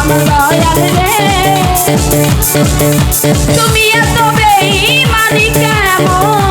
আমার দয়াল রে। তুমি এত বেইমানি কেমনে?